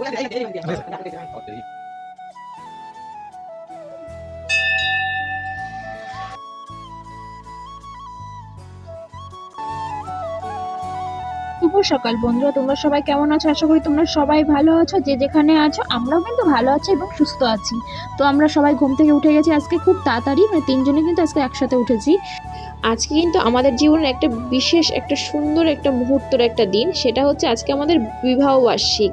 শুভ সকাল বন্ধুরা, তোমরা সবাই কেমন আছো? আশা করি তোমরা সবাই ভালো আছো। যে যেখানে আছো, আমরাও কিন্তু ভালো আছি এবং সুস্থ আছি। তো আমরা সবাই ঘুম থেকে উঠে গেছি। আজকে খুব তাড়াতাড়ি মানে তিনজনে কিন্তু আজকে একসাথে উঠেছি। আজকে কিন্তু আমাদের জীবনের একটা বিশেষ, একটা সুন্দর, একটা মুহূর্তের একটা দিন। সেটা হচ্ছে আজকে আমাদের বিবাহ বার্ষিক।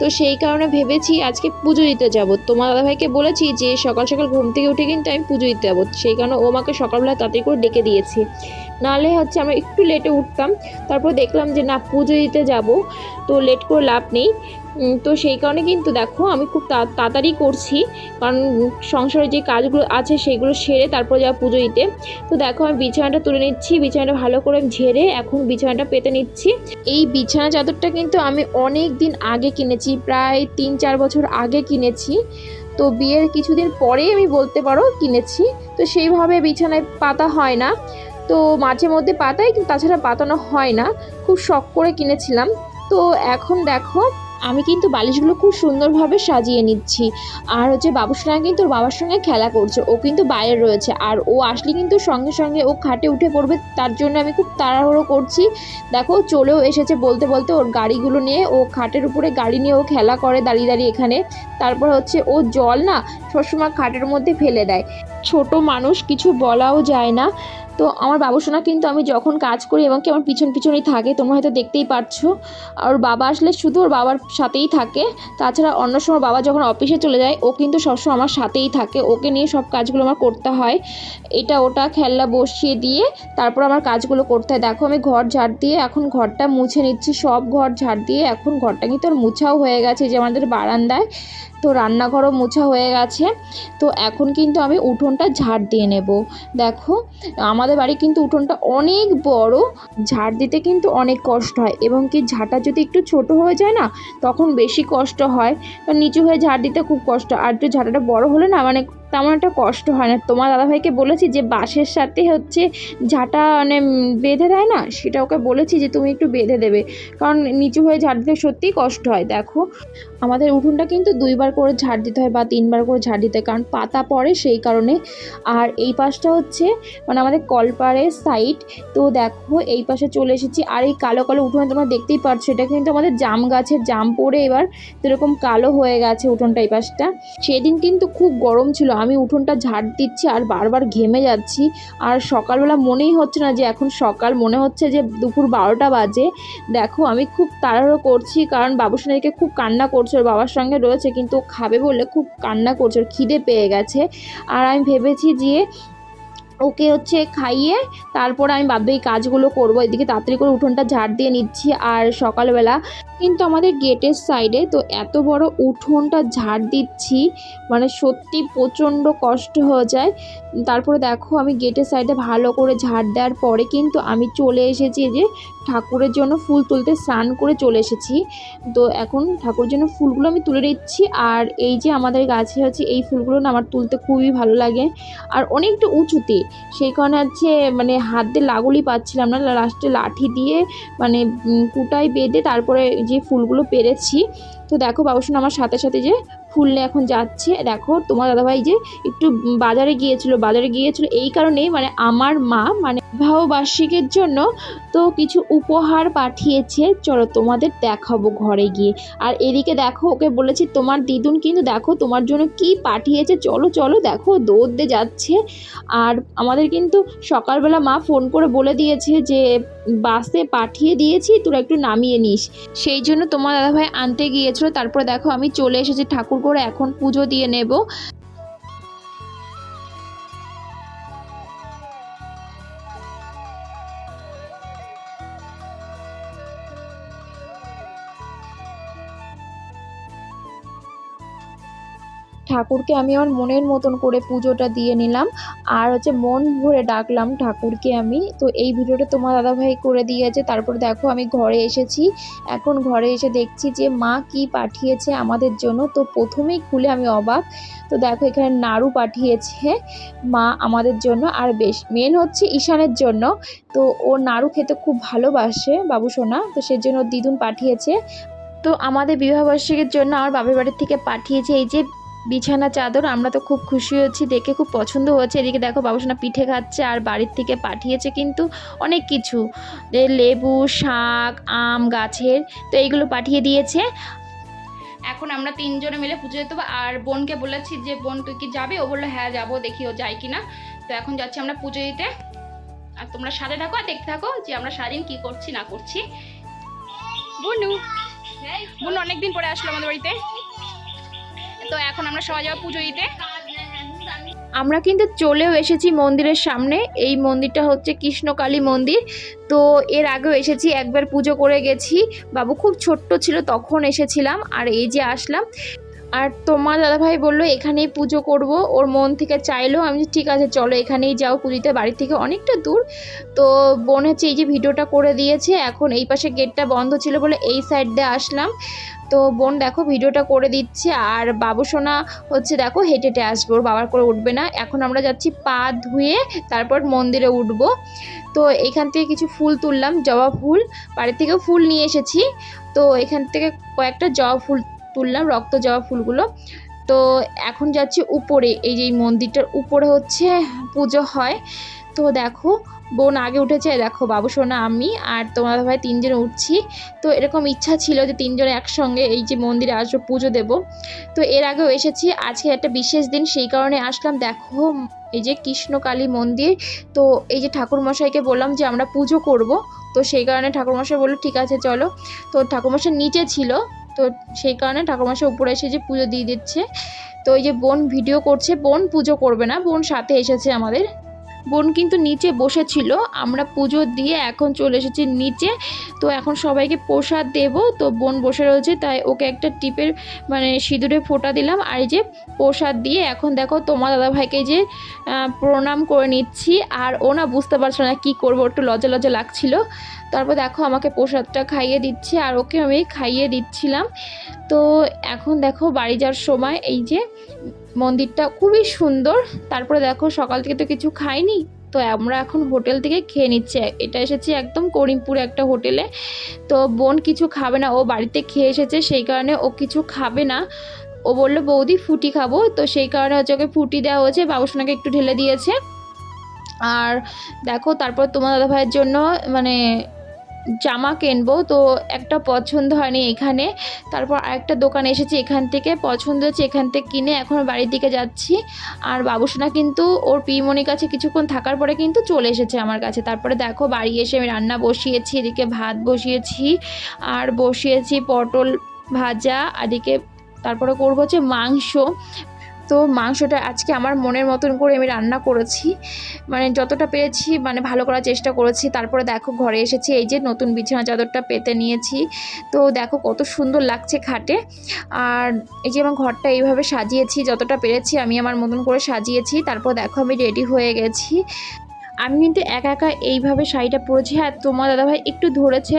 তো সেই কারণে ভেবেছি আজকে পুজো দিতে যাব। তোমার দাদাভাইকে বলেছি যে সকাল সকাল ঘুম থেকে উঠে কিন্তু আমি পুজো দিতে যাব। সেই কারণে ও আমাকে সকালবেলা তাড়াতাড়ি করে ডেকে দিয়েছে। নাহলে হচ্ছে আমরা একটু লেটে উঠতাম। তারপর দেখলাম যে না, পুজো দিতে যাব। তো লেট করে লাভ নেই। তো সেই কারণে কিন্তু দেখো আমি খুব তাড়াতাড়ি করছি। কারণ সংসারের যে কাজগুলো আছে সেগুলো সেরে তারপর যাওয়া পুজো দিতে। তো দেখো আমি বিছানাটা তুলে নিচ্ছি, বিছানাটা ভালো করে ঝেড়ে এখন বিছানাটা পেতে নিচ্ছি। এই বিছানা চাদরটা কিন্তু আমি অনেক দিন আগে কিনেছি, প্রায় তিন চার বছর আগে কিনেছি। তো বিয়ের কিছুদিন পরেই আমি বলতে পারো কিনেছি। তো সেইভাবে বিছানায় পাতা হয় না। তো মাঝে মধ্যে পাতাই কিন্তু তাছাড়া পাতানো হয় না। খুব শখ করে কিনেছিলাম। তো এখন দেখো আমি কিন্তু বালিশগুলো খুব সুন্দরভাবে সাজিয়ে নিচ্ছি। আর হচ্ছে বাবুসোনা কিন্তু ওর বাবার সঙ্গে খেলা করছে। ও কিন্তু বাইরে রয়েছে। আর ও আসলে কিন্তু সঙ্গে সঙ্গে ও খাটে উঠে পড়বে। তার জন্য আমি খুব তাড়াহুড়ো করছি। দেখো চলেও এসেছে বলতে বলতে ওর গাড়িগুলো নিয়ে। ও খাটের উপরে গাড়ি নিয়ে ও খেলা করে দাঁড়িয়ে দাঁড়িয়ে এখানে। তারপর হচ্ছে ও জল না সবসময় খাটের মধ্যে ফেলে দেয়। ছোট মানুষ কিছু বলাও যায় না। তো আমার বাবুসোনা কিন্তু আমি যখন কাজ করি এবং কি আমার পিছন পিছনেই থাকে, তোমরা হয়তো দেখতেই পারছ। আর বাবা আসলে শুধু ওর বাবার সাথেই থাকে। তাছাড়া অন্য সময় বাবা যখন অফিসে চলে যায়, ও কিন্তু সবসময় আমার সাথেই থাকে। ওকে নিয়ে সব কাজগুলো আমার করতে হয়। এটা ওটা খেলনা বসিয়ে দিয়ে তারপর আমার কাজগুলো করতে হয়। দেখো আমি ঘর ঝাড় দিয়ে এখন ঘরটা মুছে নিচ্ছি। সব ঘর ঝাড় দিয়ে এখন ঘরটা কিন্তু আর মুছাও হয়ে গেছে যে আমাদের বারান্দায়। তো রান্নাঘরও মোছা হয়ে গেছে। তো এখন কিন্তু আমি উঠোনটা ঝাড় দিয়ে নেব। দেখো, আমাদের বাড়ি কিন্তু উঠোনটা অনেক বড়। ঝাড় দিতে কিন্তু অনেক কষ্ট হয় এবং কি ঝাঁটা যদি একটু ছোট হয়ে যায় না, তখন বেশি কষ্ট হয়। নিচু হয়ে ঝাড় দিতে খুব কষ্ট আর একটু ঝাঁটাটা বড় হলে না মানে তেমন একটা কষ্ট হয় না। তোমার দাদাভাইকে বলেছি যে, বাঁশের সাথে হচ্ছে ঝাঁটা মানে বেঁধে দেয় না, সেটা ওকে বলেছি যে, তুমি একটু বেঁধে দেবে। কারণ নিচু হয়ে ঝাড় দিতে সত্যিই কষ্ট হয়, দেখো। আমাদের উঠোনটা কিন্তু দুইবার করে ঝাড় দিতে হয় বা তিনবার করে ঝাড় দিতে হয়, কারণ পাতা পড়ে সেই কারণে। আর এই পাশটা হচ্ছে মানে আমাদের কলপাড়ের সাইড তো দেখো, এই পাশে চলে এসেছি। আর এই কালো কালো উঠোনে তোমরা দেখতেই পারছ, এটা কিন্তু আমাদের জাম গাছের জাম পড়ে এবার। এরকম কালো হয়ে গেছে উঠোনটা এই পাশটা। সেদিন কিন্তু খুব গরম ছিল। আমি উঠোনটা ঝাড় দিচ্ছি আর বারবার ঘেমে যাচ্ছি। আর সকালবেলা মনেই হচ্ছে না যে এখন সকাল, মনে হচ্ছে যে দুপুর বারোটা বাজে। দেখো, আমি খুব তাড়াহুড়ো করছি কারণ বাবুসোনাইকে খুব কান্না করছে, ওর বাবার সঙ্গে রয়েছে কিন্তু খাবে বলে খুব কান্না করছে, ওর খিদে পেয়ে গেছে। আর আমি ভেবেছি যে ওকে হচ্ছে খাইয়ে তারপর আমি ভাবছি এই কাজগুলো করব। এদিকে তাড়াতাড়ি করে উঠোনটা ঝাড় দিয়ে নিচ্ছি। আর সকালবেলা কিন্তু আমাদের গেটের সাইডে তো এত বড় উঠোনটা ঝাড় দিচ্ছি মানে সত্যি প্রচণ্ড কষ্ট হয়ে যায়। তারপরে দেখো আমি গেটের সাইডে ভালো করে ঝাড় দেওয়ার পরে কিন্তু আমি চলে এসেছি যে ঠাকুরের জন্য ফুল তুলতে স্নান করে চলে এসেছি। তো এখন ঠাকুরের জন্য ফুলগুলো আমি তুলে দিচ্ছি আর এই যে আমাদের গাছে হচ্ছে এই ফুলগুলো না আমার তুলতে খুবই ভালো লাগে। আর অনেকটা উঁচুতে, সেই কারণে হচ্ছে মানে হাত দিয়ে লাগুলি পাচ্ছিলাম না। লাস্টে লাঠি দিয়ে মানে কুটায় বেঁধে তারপরে যে ফুলগুলো পেরেছি। তো দেখো বাবুসোনা, আমার সাথে সাথে যে ফুল এখন যাচ্ছে। দেখো, তোমার দাদাভাই যে একটু বাজারে গিয়েছিল বাজারে গিয়েছিল, এই কারণেই মানে আমার মা মানে বিবাহ বার্ষিকের জন্য তো কিছু উপহার পাঠিয়েছে। চলো তোমাদের দেখাবো ঘরে গিয়ে। আর এদিকে দেখো, ওকে বলেছি, তোমার দিদুন কিন্তু দেখো, তোমার জন্য কি পাঠিয়েছে? চলো চলো, দেখো দৌড় দিয়ে যাচ্ছে। আর আমাদের কিন্তু সকালবেলা মা ফোন করে বলে দিয়েছে যে বাসে পাঠিয়ে দিয়েছি, তোরা একটু নামিয়ে নিস। সেই জন্য তোমার দাদাভাই আনতে গিয়েছিল। তারপরে দেখো আমি চলে এসেছি ঠাকুর করে এখন পুজো দিয়ে নেব। ঠাকুরকে আমি আমার মনের মতন করে পুজোটা দিয়ে নিলাম। আর হচ্ছে মন ভরে ডাকলাম ঠাকুরকে আমি। তো এই ভিডিওটা তোমার দাদাভাই করে দিয়েছে। তারপর দেখো আমি ঘরে এসেছি। এখন ঘরে এসে দেখছি যে মা কি পাঠিয়েছে আমাদের জন্য। তো প্রথমেই খুলে আমি অবাক। তো দেখো এখানে নাড়ু পাঠিয়েছে মা আমাদের জন্য। আর বেশ মেন হচ্ছে ঈশানের জন্য। তো ও নাড়ু খেতে খুব ভালোবাসে বাবু সোনা। তো সেজন্য দিদুন পাঠিয়েছে। তো আমাদের বিবাহবার্ষিকীর জন্য আমার বাপের বাড়ির থেকে পাঠিয়েছে এই যে বিছানা চাদর আমরা তো খুব খুশি হচ্ছি দেখে খুব পছন্দ হচ্ছে এদিকে দেখো বাবুসোনা পিঠে খাচ্ছে আর বাড়ির থেকে পাঠিয়েছে কিন্তু অনেক কিছু। লেবু শাক আম গাছের তো এইগুলো পাঠিয়ে দিয়েছে। এখন আমরা তিনজনে মিলে পুজো দিতে হবে। আর বোনকে বলেছি যে বোন তুই কি যাবে? ও বলল হ্যাঁ যাব দেখি ও যায় কিনা। তো এখন যাচ্ছি আমরা পুজো দিতে। আর তোমরা সাথে থাকো আর দেখতে থাকো যে আমরা সারাদিন কি করছি না করছি। বুনু বুনু অনেকদিন পরে আসলো আমাদের বাড়িতে। তো এখন আমরা সবাই যাব পুজো দিতে। আমরা কিন্তু চলেও এসেছি মন্দিরের সামনে। এই মন্দিরটা হচ্ছে কৃষ্ণকালী মন্দির। তো এর আগেও এসেছি, একবার পুজো করে গেছি। বাবু খুব ছোট্ট ছিল, তখন এসেছিলাম আর এই যে আসলাম। আর তোমার দাদাভাই বলল, এখানেই পুজো করব। ওর মন থেকে চাইলো, আমি ঠিক আছে, চলো এখানেই যাও পুজোতে বাড়ি থেকে অনেকটা দূর। তো বোন হচ্ছে এই যে ভিডিওটা করে দিয়েছে, এখন এই পাশে গেটটা বন্ধ ছিল বলে এই সাইড দিয়ে আসলাম। তো বোন দেখো ভিডিওটা করে দিচ্ছে আর বাবু সোনা হচ্ছে দেখো হেঁটে হেঁটে আসবে বাবার করে উঠবে না। এখন আমরা যাচ্ছি পা ধুয়ে তারপর মন্দিরে উঠবো। তো এখান থেকে কিছু ফুল তুললাম, জবা ফুল। বাড়ি থেকেও ফুল নিয়ে এসেছি। তো এখান থেকে কয়েকটা জবা ফুল তুললাম, রক্ত জবা ফুলগুলো। তো এখন যাচ্ছি উপরে, এই যে মন্দিরটার উপরে হচ্ছে পুজো হয়। তো দেখো বোন আগে উঠেছে, দেখো বাবু, সোনা, আমি আর তোমার ভাই তিনজন উঠছি। তো এরকম ইচ্ছা ছিল যে তিনজনে একসঙ্গে এই যে মন্দিরে আসব, পুজো দেব। তো এর আগেও এসেছি, আজকে একটা বিশেষ দিন, সেই কারণে আসলাম। দেখো, এই যে কৃষ্ণকালী মন্দির, তো এই যে ঠাকুরমশাইকে বললাম যে আমরা পুজো করব। তো সেই কারণে ঠাকুরমশাই বলল, ঠিক আছে, চলো। তো ঠাকুরমশাই নিচে ছিল, তো সেই কারণে ঠাকুরমশাই উপরে এসে যে পুজো দিয়ে দিচ্ছে। তো এই যে বোন ভিডিও করছে, বোন পুজো করবে না, বোন সাথে এসেছে আমাদের। বোন কিন্তু নিচে বসেছিল। আমরা পুজো দিয়ে এখন চলে এসেছি নিচে। তো এখন সবাইকে প্রসাদ দেব। তো বোন বসে রয়েছে, তাই ওকে একটা টিপের মানে সিঁদুরে ফোঁটা দিলাম। আর এই যে প্রসাদ দিয়ে এখন দেখো তোমার দাদাভাইকে যে প্রণাম করে নিচ্ছি। আর ও না বুঝতে পারছ না কী করব, একটু লজ্জা লজ্জা লাগছিল। তারপর দেখো আমাকে প্রসাদটা খাইয়ে দিচ্ছে, আর ওকে আমি খাইয়ে দিচ্ছিলাম। তো এখন দেখো বাড়ি যাওয়ার সময় এই যে মন্দিরটা খুবই সুন্দর। তারপরে দেখো সকাল থেকে তো কিছু খাইনি, তো আমরা এখন হোটেল থেকে খেয়ে নিচ্ছি। এটা এসেছি একদম করিমপুরে একটা হোটেলে। তো বোন কিছু খাবে না, ও বাড়িতে খেয়ে এসেছে, সেই কারণে ও কিছু খাবে না। ও বলল, বৌদি, ফুটি খাব। তো সেই কারণে হচ্ছে ওকে ফুটি দেওয়া হয়েছে বাবুসোনাকে একটু ঢেলে দিয়েছে। আর দেখো, তারপর তোমার দাদা ভাইয়ের জন্য মানে জামা কিনবো, তো একটা পছন্দ হয়নি এখানে। তারপর আরেকটা দোকানে এসেছি এখান থেকে, পছন্দ হচ্ছে এখান থেকে কিনে এখন বাড়ির দিকে যাচ্ছি। আর বাবুসোনা কিন্তু ওর পিমনির কাছে কিছুক্ষণ থাকার পরে কিন্তু চলে এসেছে আমার কাছে। তারপরে দেখো বাড়ি এসে আমি রান্না বসিয়েছি, এদিকে ভাত বসিয়েছি, আর বসিয়েছি পটল ভাজা এদিকে তারপরে করব হচ্ছে মাংস। তো মাংসটা আজকে আমার মনের মতন করে আমি রান্না করেছি। মানে যতটা পেরেছি মানে ভালো করার চেষ্টা করেছি। তারপরে দেখো ঘরে এসেছি, এই যে নতুন বিছানা চাদরটা পেতে নিয়েছি। তো দেখো কত সুন্দর লাগছে খাটে। আর এই যে আমার ঘরটা এইভাবে সাজিয়েছি, যতটা পেরেছি আমি আমার মতন করে সাজিয়েছি। তারপর দেখো আমি রেডি হয়ে গেছি। আমি কিন্তু একা একা এইভাবে শাড়িটা পরেছি। হ্যাঁ তোমার দাদাভাই একটু ধরেছে,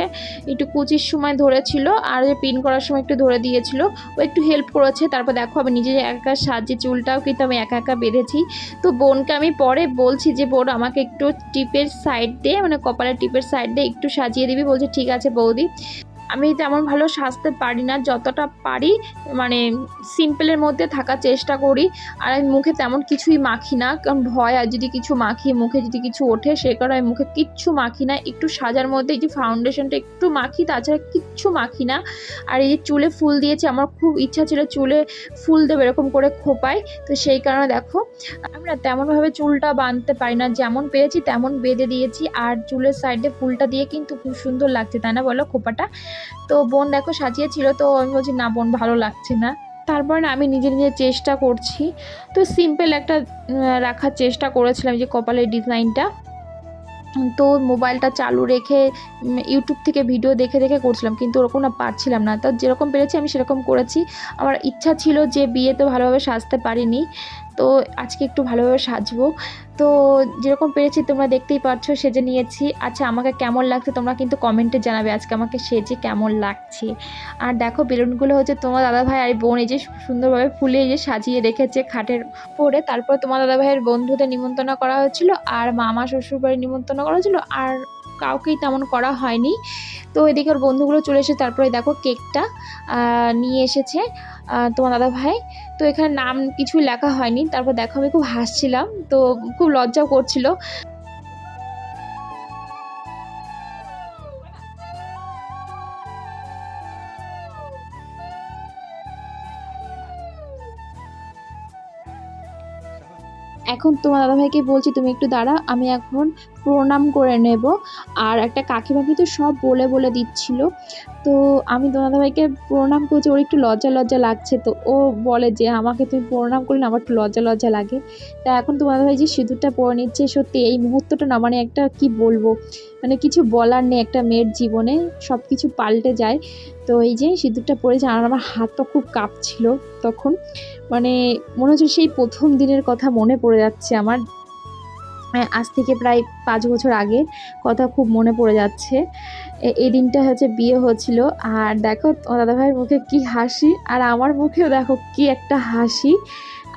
একটু কুচির সময় ধরেছিল, আর যে পিন করার সময় একটু ধরে দিয়েছিল। ও একটু হেল্প করেছে, তারপর দেখো আমি নিজে একা একা সাজিয়ে চুলটাও কিন্তু আমি একা একা বেঁধেছি। তো বোনকে আমি পরে বলছি যে, বোন, আমাকে একটু টিপের সাইড দিয়ে মানে কপালের টিপের সাইড দিয়ে একটু সাজিয়ে দিবি। বলছে, ঠিক আছে বৌদি। আমি তেমন ভালো সাজতে পারি না, যতটা পারি মানে সিম্পলের মধ্যে থাকার চেষ্টা করি। আর আমি মুখে তেমন কিছুই মাখি না, কারণ ভয় আর যদি কিছু মাখি, মুখে যদি কিছু ওঠে, সে কারণে আমি মুখে কিচ্ছু মাখি না। একটু সাজার মধ্যে এই যে ফাউন্ডেশনটা একটু মাখি, তাছাড়া কিচ্ছু মাখি না। আর এই যে চুলে ফুল দিয়েছি, আমার খুব ইচ্ছা ছিল চুলে ফুল দেবে, এরকম করে খোপায়। তো সেই কারণে দেখো আমি না তেমনভাবে চুলটা বাঁধতে পারি না। যেমন পেয়েছি, তেমন বেঁধে দিয়েছি। আর চুলের সাইডে ফুলটা দিয়ে কিন্তু খুব সুন্দর লাগছে, তাই না বলো খোপাটা? তো বোন দেখো সাজিয়েছিল, তো আমি বলছি, না বোন, ভালো লাগছে না। তারপর আমি নিজে নিজে চেষ্টা করছি। তো সিম্পল একটা রাখার চেষ্টা করেছিলাম যে কপালের ডিজাইনটা। তো মোবাইলটা চালু রেখে ইউটিউব থেকে ভিডিও দেখে দেখে করছিলাম, কিন্তু ওরকম না পারছিলাম না। তো যেরকম পেরেছি আমি সেরকম করেছি। আমার ইচ্ছা ছিল যে বিয়েতে ভালোভাবে সাজতে পারিনি। তো আজকে একটু ভালোভাবে সাজবো। তো যেরকম পেরেছি তোমরা দেখতেই পাচ্ছ সেজে নিয়েছি। আচ্ছা আমাকে কেমন লাগছে তোমরা কিন্তু কমেন্টে জানাবে আজকে আমাকে সেজে কেমন লাগছে। আর দেখো, বেলুনগুলো হচ্ছে তোমার দাদাভাই আর বোন, এই যে সুন্দরভাবে ফুলে এই যে সাজিয়ে রেখেছে খাটের পরে তারপর তোমার দাদাভাইয়ের বন্ধুদের নিমন্ত্রণ করা হয়েছিল, আর মামা শ্বশুর বাড়ি নিমন্ত্রণ করা হয়েছিল, আর কাউকেই তেমন করা হয়নি। তো এদিকে ওর বন্ধুগুলো চলে এসে তারপরে দেখো কেকটা নিয়ে এসেছে তোমার দাদা ভাই। তো এখানে নাম কিছুই লেখা হয়নি, তারপর দেখো আমি খুব হাসছিলাম, তো খুব লজ্জাও করছিল। এখন তোমার দাদাভাইকে বলছি, তুমি একটু দাঁড়া, আমি এখন প্রণাম করে নেব। আর একটা কাকিমা তো সব বলে বলে দিচ্ছিল। তো আমি তোমার দাদাভাইকে প্রণাম করছি, ওর একটু লজ্জা লজ্জা লাগছে তো। ও বলে যে, আমাকে তুমি প্রণাম করলে আমার একটু লজ্জা লজ্জা লাগে। তা এখন তোমার দাদাভাই যে সিঁদুরটা পরে নিচ্ছে, সত্যি এই মুহূর্তটা না মানে একটা কি বলব? মানে কিছু বলার নেই, একটা মেয়ের জীবনে সব কিছু পাল্টে যায়। তো এই যে সিঁদুরটা পরেছে, আর আমার হাতটা খুব কাঁপছিল তখন। মানে মনে হচ্ছে সেই প্রথম দিনের কথা মনে পড়ে যাচ্ছে আমার। আজ থেকে প্রায় পাঁচ বছর আগের কথা খুব মনে পড়ে যাচ্ছে। এই দিনটা হচ্ছে বিয়ে হচ্ছিল আর দেখো দাদাভাইয়ের মুখে কি হাসি আর আমার মুখেও দেখো কি একটা হাসি।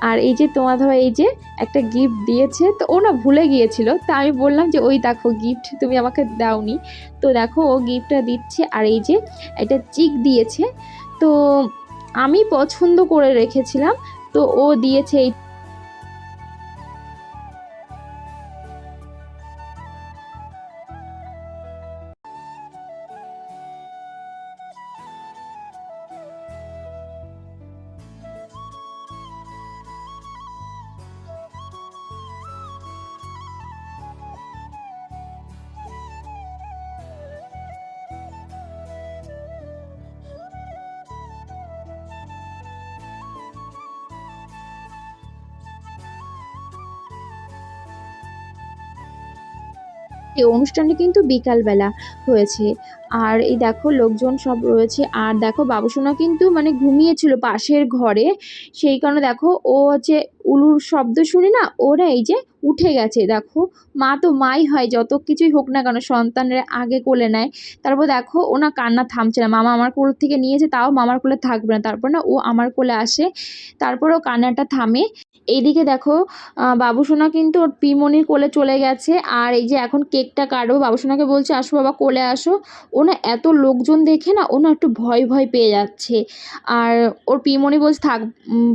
আর এই যে তোমার দাদাভাই এই যে একটা গিফট দিয়েছে, তো ও না ভুলে গিয়েছিল, তা আমি বললাম যে ওই দেখো গিফট তুমি আমাকে দাওনি। তো দেখো ও গিফটটা দিচ্ছে আর এই যে একটা চিক দিয়েছে। তো আমি পছন্দ করে রেখেছিলাম তো ও দিয়েছে এই এই অনুষ্ঠানটা কিন্তু বিকালবেলা হয়েছে। আর এই দেখো লোকজন সব রয়েছে। আর দেখো বাবুসোনা কিন্তু মানে ঘুমিয়েছিল পাশের ঘরে। সেই কারণে দেখো ও হচ্ছে উলুর শব্দ শুনে না ওরা এই যে উঠে গেছে। দেখো, মা তো মাই হয়, যত কিছুই হোক না কেন সন্তানের আগে কোলে নেয়। তারপর দেখো, ও না কান্না থামছে না। মামা আমার কোল থেকে নিয়েছে, তাও মামার কোলে থাকবে না। তারপর না ও আমার কোলে আসে, তারপর ও কান্নাটা থামে। এইদিকে দেখো বাবুসোনা কিন্তু ওর পিমনির কোলে চলে গেছে। আর এই যে এখন কেকটা কাটবো বাবুসোনাকে বলছে, আসো বাবা, কোলে আসো। ও না এত লোকজন দেখে না, ও একটু ভয় ভয় পেয়ে যাচ্ছে। আর ওর পিমনি বলছে, থাক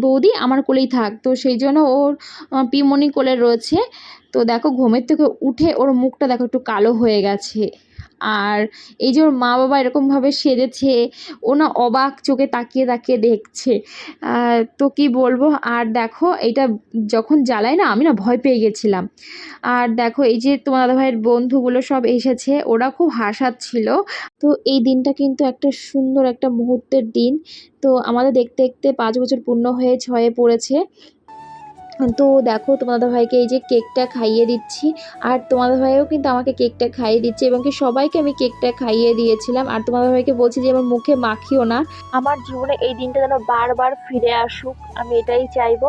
বৌদি আমার কোলেই থাক। তো সেই জন্য ওর পিমনি কোলে রয়েছে। তো দেখো ঘুমের থেকে উঠে ওর মুখটা দেখো একটু কালো হয়ে গেছে। আর এই যে ওর মা বাবা এরকমভাবে সেজেছে, ও না অবাক চোখে তাকিয়ে তাকিয়ে দেখছে। তো কি বলব? আর দেখো এটা যখন জ্বালায় না আমি না ভয় পেয়ে গেছিলাম। আর দেখো এই যে তোমার দাদাভাইয়ের বন্ধুগুলো সব এসেছে, ওরা খুব হাসাচ্ছিল। তো এই দিনটা কিন্তু একটা সুন্দর একটা মুহূর্তের দিন। তো আমাদের দেখতে দেখতে পাঁচ বছর পূর্ণ হয়ে ছয়ে পড়েছে। তো দেখো তোমাদের ভাইকে এই যে কেকটা খাইয়ে দিচ্ছি। আর তোমাদের ভাইও কিন্তু আমাকে কেকটা খাইয়ে দিচ্ছে এবং কি সবাইকে আমি কেকটা খাইয়ে দিয়েছিলাম। আর তোমাদের ভাইকে বলছি যে, আমার মুখে মাখিও না। আমার জীবনে এই দিনটা যেন বারবার ফিরে আসুক। আমি এটাই চাইব।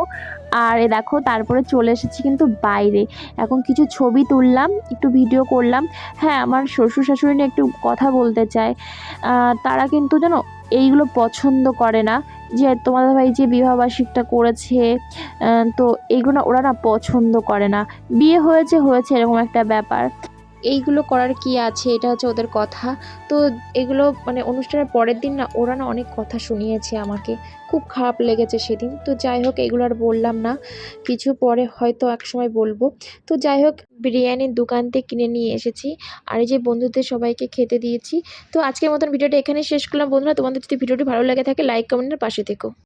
আর এ দেখো, তারপরে চলে এসেছি কিন্তু বাইরে। এখন কিছু ছবি তুললাম, একটু ভিডিও করলাম। হ্যাঁ আমার শ্বশুর শাশুড়ি নিয়ে একটু কথা বলতে চাই তারা কিন্তু যেন এইগুলো পছন্দ করে না, যে তোমাদের ভাই যে বিবাহবার্ষিকটা করেছে তো এইগুলো ওরা না পছন্দ করে না। বিয়ে হয়েছে হয়েছে এরকম একটা ব্যাপার। এইগুলো করার কি আছে? এটা হচ্ছে ওদের কথা। তো এগুলো মানে অনুষ্ঠানের পরের দিন না, ওরা না অনেক কথা শুনিয়েছে আমাকে। খুব খারাপ লেগেছে সেদিন। তো যাই হোক, এগুলো আর বললাম না। কিছু পরে হয়তো এক সময় বলব। তো যাই হোক, বিরিয়ানির দোকান থেকে কিনে নিয়ে এসেছি। আর এই যে বন্ধুদের সবাইকে খেতে দিয়েছি। তো আজকের মতন ভিডিওটা এখানে শেষ করলাম। বন্ধুরা, তোমাদের যদি ভিডিওটি ভালো লাগে থাকে লাইক কমেন্টের পাশে থেকো।